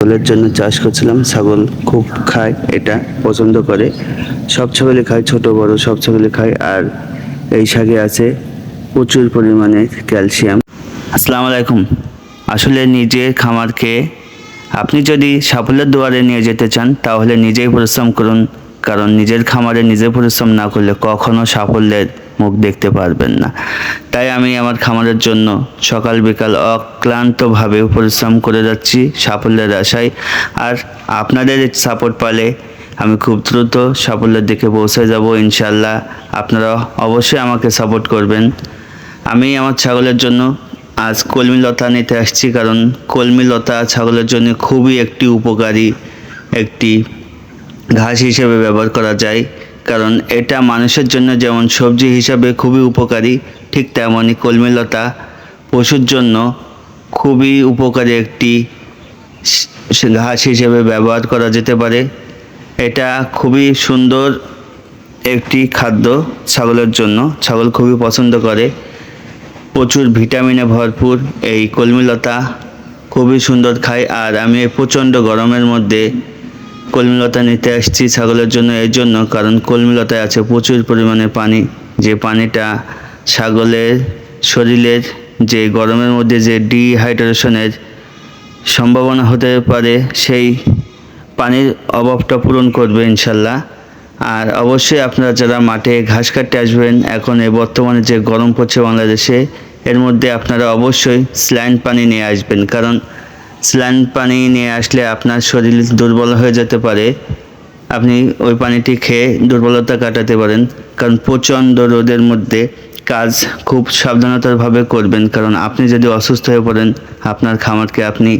ছাগলের জন্য চাষ করছিলাম, ছাগল খুব খায়, এটা পছন্দ করে। সব ছাগলই খায়, ছোট, বড় সব ছাগলে খায়, আর এই শাকে আছে প্রচুর পরিমাণে ক্যালসিয়াম। আসসালামু আলাইকুম। আসলে নিজের খামারকে আপনি যদি সাফল্যের দুয়ারে নিয়ে যেতে চান, তাহলে নিজেই পরিশ্রম করুন, কারণ নিজের খামারে নিজে পরিশ্রম না করলে কখনো সাফল্যের মুখ দেখতে পারবেন না। তাই আমি আমার খামারের জন্য সকাল বিকাল অক্লান্তভাবে পরিশ্রম করে যাচ্ছি সাফল্যের আশায়। আর আপনাদের সাপোর্ট পালে আমি খুব দ্রুত সাফল্যের দিকে পৌঁছে যাব ইনশাল্লাহ আপনারা অবশ্যই আমাকে সাপোর্ট করবেন। আমি আমার ছাগলের জন্য আজ কলমি লতা নিতে আসছি কারণ কলমি লতা ছাগলের জন্য খুবই একটি উপকারী একটি ঘাস হিসেবে ব্যবহার করা যায়। কারণ এটা মানুষের জন্য যেমন সবজি হিসাবে খুবই উপকারী, ঠিক তেমনই কলমি লতা পশুর জন্য খুবই উপকারী একটি ঘাস হিসেবে ব্যবহার করা যেতে পারে। এটা খুবই সুন্দর একটি খাদ্য ছাগলের জন্য। ছাগল খুবই পছন্দ করে। প্রচুর ভিটামিনে ভরপুর এই কলমিলতা খুবই সুন্দর খায়। আর আমি প্রচণ্ড গরমের মধ্যে কলমিলতা নিতে আসছি ছাগলের জন্য এই জন্য, কারণ কলমিলতায় আছে প্রচুর পরিমাণে পানি। যে পানিটা ছাগলের শরীরের যে গরমের মধ্যে যে ডিহাইড্রেশনের সম্ভাবনা হতে পারে, সেই পানির অভাবটা পূরণ করবে ইনশাল্লাহ। আর অবশ্যই আপনারা যারা মাঠে ঘাস কাটতে আসবেন, এখন এই বর্তমানে যে গরম পড়ছে বাংলাদেশে, এর মধ্যে আপনারা অবশ্যই স্ল্যান পানি নিয়ে আসবেন। কারণ স্ল্যান পানি নিয়ে আসলে আপনার শরীর দুর্বল হয়ে যেতে পারে। আপনি ওই পানিটি খেয়ে দুর্বলতা কাটাতে পারেন, কারণ প্রচণ্ড রোদের মধ্যে কাজ খুব সাবধানতারভাবে করবেন। কারণ আপনি যদি অসুস্থ হয়ে পড়েন, আপনার খামারকে আপনি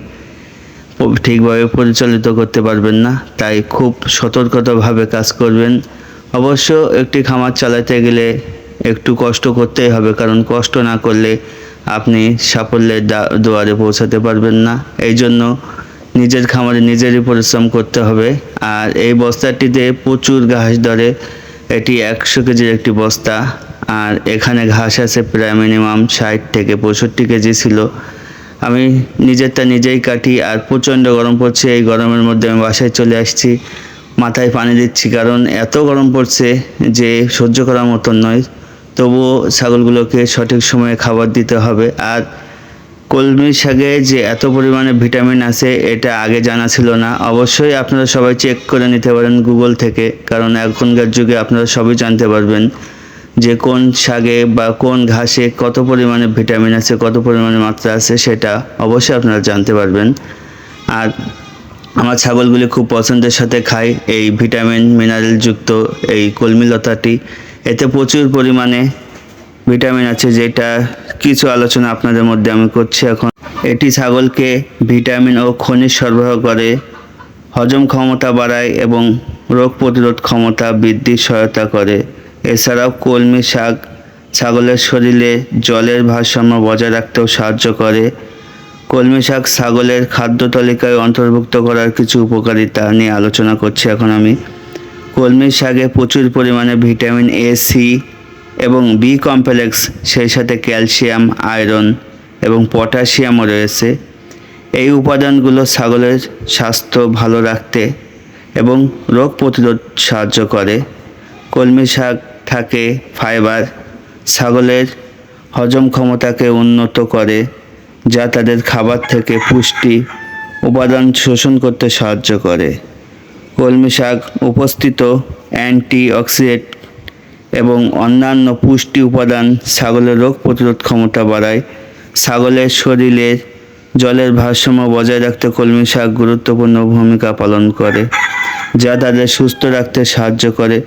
ঠিকভাবে পরিচালিত করতে পারবেন না। তাই খুব সতর্কতাভাবে কাজ করবেন। অবশ্য একটি খামার চালাতে গেলে একটু কষ্ট করতেই হবে, কারণ কষ্ট না করলে আপনি সাফল্যের দুয়ারে পৌঁছাতে পারবেন না। এই জন্য নিজের খামারে নিজেরই পরিশ্রম করতে হবে। আর এই বস্তাটিতে প্রচুর ঘাস ধরে। এটি একশো কেজির একটি বস্তা। আর এখানে ঘাস আছে প্রায় মিনিমাম ষাট থেকে পঁয়ষট্টি কেজি ছিল। আমি নিজেরটা নিজেই কাটি আর প্রচণ্ড গরম পড়ছে। এই গরমের মধ্যে আমি বাসায় চলে আসছি। মাথায় পানি দিচ্ছি কারণ এত গরম পড়ছে যে সহ্য করার মতন নয়। তবুও ছাগলগুলোকে সঠিক সময়ে খাবার দিতে হবে। আর কলমি শাকে যে এত পরিমাণে ভিটামিন আছে, এটা আগে জানা ছিল না। অবশ্যই আপনারা সবাই চেক করে নিতে পারেন গুগল থেকে, কারণ এখনকার যুগে আপনারা সবই জানতে পারবেন যে কোন শাকে বা কোন ঘাসে কত পরিমাণে ভিটামিন আছে, কত পরিমাণে মাত্রা আছে, সেটা অবশ্যই আপনারা জানতে পারবেন। আর আমার ছাগলগুলি খুব পছন্দের সাথে খায় এই ভিটামিন, মিনারেলযুক্ত এই কলমিলতাটি এতে প্রচুর পরিমাণে ভিটামিন আছে, যেটা কিছু আলোচনা আপনাদের মধ্যে আমি করছি এখন। এটি ছাগলকে ভিটামিন ও খনিজ সরবরাহ করে, হজম ক্ষমতা বাড়ায় এবং রোগ প্রতিরোধ ক্ষমতা বৃদ্ধির সহায়তা করে। এছাড়াও কলমি শাক ছাগলের শরীরে জলের ভারসাম্য বজায় রাখতেও সাহায্য করে। কলমি শাক ছাগলের খাদ্য তালিকায় অন্তর্ভুক্ত করার কিছু উপকারিতা নিয়ে আলোচনা করছি এখন আমি। কলমি শাকে প্রচুর পরিমাণে ভিটামিন এ সি এবং বি কমপ্লেক্স সেই সাথে ক্যালসিয়াম, আয়রন এবং পটাশিয়ামও রয়েছে। এই উপাদানগুলো ছাগলের স্বাস্থ্য ভালো রাখতে এবং রোগ প্রতিরোধ সাহায্য করে। কলমি শাক থাকে ফাইবার, ছাগলের হজম ক্ষমতাকে উন্নত করে, যা তাদের খাবার থেকে পুষ্টি উপাদান শোষণ করতে সাহায্য করে। কলমি শাক উপস্থিত অ্যান্টি অক্সিডেন্ট এবং অন্যান্য পুষ্টি উপাদান ছাগলের রোগ প্রতিরোধ ক্ষমতা বাড়ায়। ছাগলের শরীরে জলের ভারসাম্য বজায় রাখতে কলমি শাক গুরুত্বপূর্ণ ভূমিকা পালন করে, যা তাদের সুস্থ রাখতে সাহায্য করে।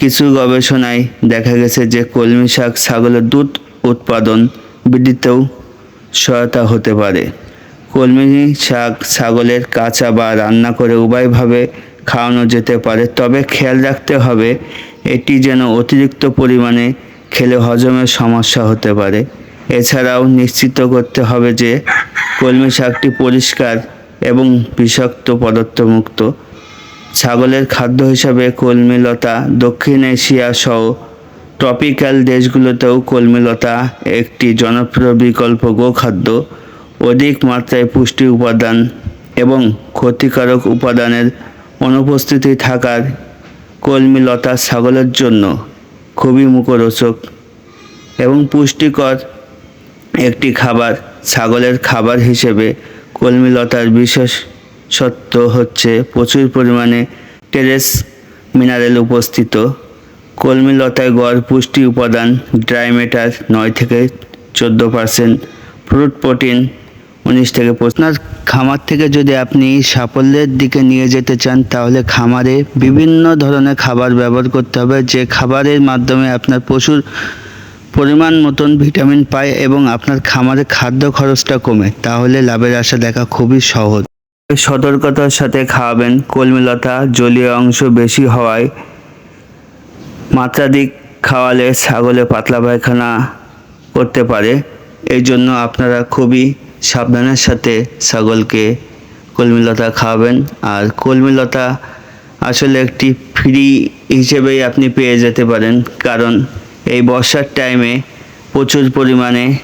কিছু গবেষণায় দেখা গেছে যে কলমি শাক ছাগলের দুধ উৎপাদন বৃদ্ধিতেও সহায়তা হতে পারে। কলমি শাক ছাগলের কাঁচা বা রান্না করে উভয়ভাবে খাওয়ানো যেতে পারে। তবে খেয়াল রাখতে হবে, এটি যেন অতিরিক্ত পরিমাণে খেলে হজমের সমস্যা হতে পারে। এছাড়াও নিশ্চিত করতে হবে যে কলমি শাকটি পরিষ্কার এবং বিষাক্ত পদার্থমুক্ত। ছাগলের খাদ্য হিসাবে কলমিলতা দক্ষিণ এশিয়া সহ ট্রপিক্যাল দেশগুলোতেও কলমিলতা একটি জনপ্রিয় বিকল্প গোখাদ্য। অধিক মাত্রায় পুষ্টি উপাদান এবং ক্ষতিকারক উপাদানের অনুপস্থিতি থাকার কলমি লতা ছাগলের জন্য খুবই মুখরোচক এবং পুষ্টিকর একটি খাবার, ছাগলের খাবার হিসেবে কলমি লতার বিশেষত্ব হচ্ছে প্রচুর পরিমাণে টেরেস মিনারেল উপস্থিত। কলমি লতায় গড় পুষ্টি উপাদান ড্রাই ম্যাটার নয় থেকে চোদ্দ পার্সেন্ট, ফ্রুট প্রোটিন উনিশ থেকে আপনার খামার থেকে যদি আপনি সাফল্যের দিকে নিয়ে যেতে চান, তাহলে খামারে বিভিন্ন ধরনের খাবার ব্যবহার করতে হবে। যে খাবারের মাধ্যমে আপনার পশুর পরিমাণ মতন ভিটামিন পায় এবং আপনার খামারে খাদ্য খরচটা কমে, তাহলে লাভের আশা দেখা খুবই সহজ। সতর্কতার সাথে খাওয়াবেন। কলমিলতা জলীয় অংশ বেশি হওয়ায় মাত্রাধিক খাওয়ালে ছাগলে পাতলা পায়খানা করতে পারে। এই জন্য আপনারা খুবই সাবধানের সাথে ছাগলকে কলমিলতা খাওয়াবেন। আর কলমিলতা আসলে একটি ফ্রি হিসেবেই আপনি পেয়ে যেতে পারেন। কারণ এই বর্ষার টাইমে প্রচুর পরিমাণে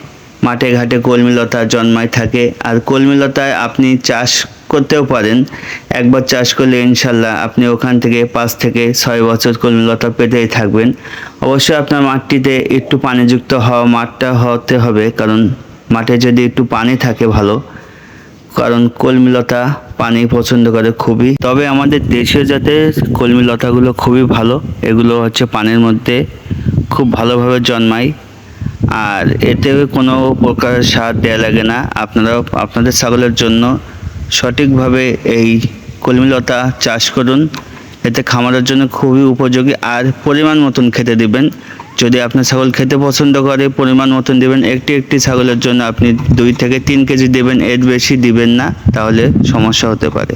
মাঠে ঘাটে কলমিলতা জন্মায় থাকে। আর কলমিলতায় আপনি চাষ করতেও পারেন। একবার চাষ করলে ইনশাল্লাহ আপনি ওখান থেকে পাঁচ থেকে ছয় বছর কলমিলতা পেতেই থাকবেন। অবশ্যই আপনার মাঠটিতে একটু পানিযুক্ত হওয়া, মাঠটা হতে হবে। কারণ মাঠে যদি একটু পানি থাকে ভালো, কারণ কলমিলতা পানি পছন্দ করে খুবই। তবে আমাদের দেশীয় জাতের কলমিলতাগুলো খুবই ভালো, এগুলো হচ্ছে পানির মধ্যে খুব ভালোভাবে জন্মায়। আর এতে কোনো প্রকার সার দেওয়া লাগে না। আপনারা আপনাদের ছাগলের জন্য সঠিকভাবে এই কলমিলতা চাষ করুন। এতে খামারের জন্য খুবই উপযোগী। আর পরিমাণ মতন খেতে দিবেন। যদি আপনার ছাগল খেতে পছন্দ করে, পরিমাণ মতন দেবেন, একটি একটি ছাগলের জন্য আপনি দুই থেকে তিন কেজি দেবেন, এর বেশি দিবেন না, তাহলে সমস্যা হতে পারে।